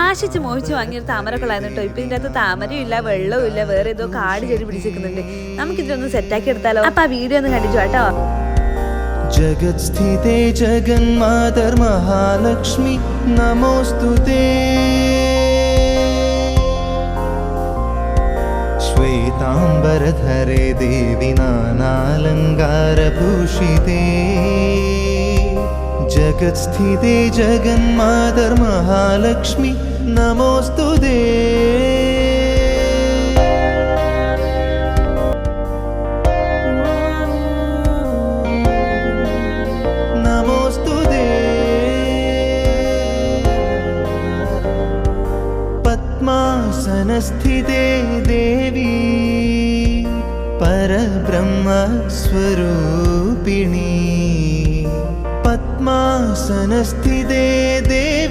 ആശിച്ച് മോഹിച്ച് വാങ്ങിയൊരു താമരക്കുള്ളായിരുന്നു കേട്ടോ. ഇപ്പൊ ഇതിന്റെ അകത്ത് താമരയും ഇല്ല വെള്ളവും ഇല്ല വേറെ ഏതോ കാട് ചെടി പിടിച്ചിരിക്കുന്നുണ്ട്. നമുക്ക് ഇതിനൊന്ന് സെറ്റാക്കി എടുത്താലോ? അപ്പൊ ആ വീഡിയോ ഒന്ന് കണ്ടിച്ചു കേട്ടോ. ജഗത്സ്ഥിതേ ജഗന്മാതർ മഹാലക്ഷ്മി നമോസ്തുതേ ശ്വേതാംബരധരേ ദേവി നാനാലങ്കാരഭൂഷിതേ. जगत्स्थिते जगन्मातर्महालक्ष्मी नमोऽस्तु ते नमोऽस्तु ते पद्मासनस्थिते देवी। परब्रह्मस्वरूपिणी സിംഹാസനസ്ഥിതേ ദേവി